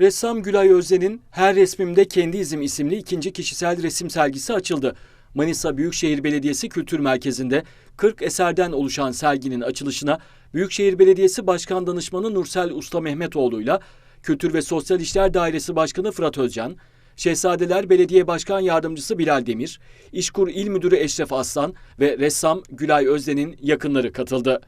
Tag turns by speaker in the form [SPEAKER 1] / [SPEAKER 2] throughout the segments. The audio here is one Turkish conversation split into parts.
[SPEAKER 1] Ressam Gülay Özden'in Her Resmimde Kendi İzim isimli ikinci kişisel resim sergisi açıldı. Manisa Büyükşehir Belediyesi Kültür Merkezi'nde 40 eserden oluşan serginin açılışına Büyükşehir Belediyesi Başkan Danışmanı Nursel Usta Mehmetoğlu'yla Kültür ve Sosyal İşler Dairesi Başkanı Fırat Özcan, Şehzadeler Belediye Başkan Yardımcısı Bilal Demir, İşkur İl Müdürü Eşref Aslan ve ressam Gülay Özden'in yakınları katıldı.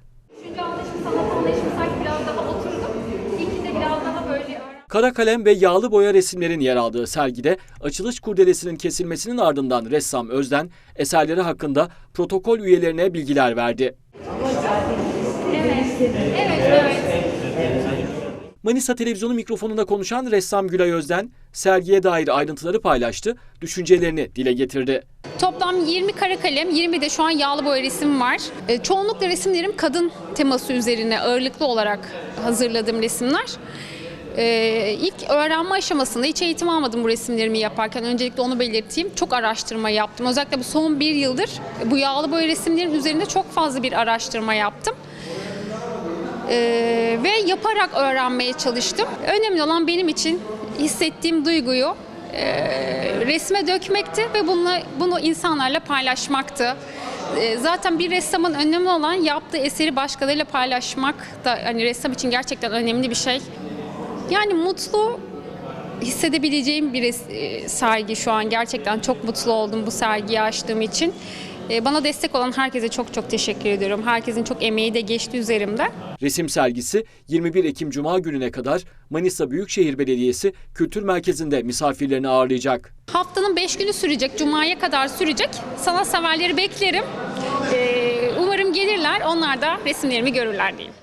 [SPEAKER 1] Kara kalem ve yağlı boya resimlerin yer aldığı sergide açılış kurdelesinin kesilmesinin ardından ressam Özden eserleri hakkında protokol üyelerine bilgiler verdi.
[SPEAKER 2] Evet, evet.
[SPEAKER 1] Manisa Televizyonu mikrofonunda konuşan ressam Gülay Özden sergiye dair ayrıntıları paylaştı, düşüncelerini dile getirdi.
[SPEAKER 3] Toplam 20 kara kalem, 20 de şu an yağlı boya resim var. E, çoğunlukla resimlerim kadın teması üzerine ağırlıklı olarak hazırladığım resimler. E, ilk öğrenme aşamasında hiç eğitim almadım bu resimlerimi yaparken. Öncelikle onu belirteyim. Çok araştırma yaptım. Özellikle bu son bir yıldır bu yağlı boya resimlerin üzerinde çok fazla bir araştırma yaptım. Ee, ve yaparak öğrenmeye çalıştım. Önemli olan benim için hissettiğim duyguyu e, resme dökmekti ve bunu, bunu insanlarla paylaşmaktı. E, zaten bir ressamın önemli olan yaptığı eseri başkalarıyla paylaşmak da hani ressam için gerçekten önemli bir şey. Yani mutlu hissedebileceğim bir e, sergi şu an. Gerçekten çok mutlu oldum bu sergiyi açtığım için. E, Bana destek olan herkese çok çok teşekkür ediyorum. Herkesin çok emeği de geçti üzerimde.
[SPEAKER 1] Resim sergisi 21 Ekim Cuma gününe kadar Manisa Büyükşehir Belediyesi Kültür Merkezi'nde misafirlerini ağırlayacak.
[SPEAKER 3] Haftanın 5 günü sürecek, Cuma'ya kadar sürecek. Sanat severleri beklerim. Ee, umarım gelirler, onlar da resimlerimi görürler diyeyim.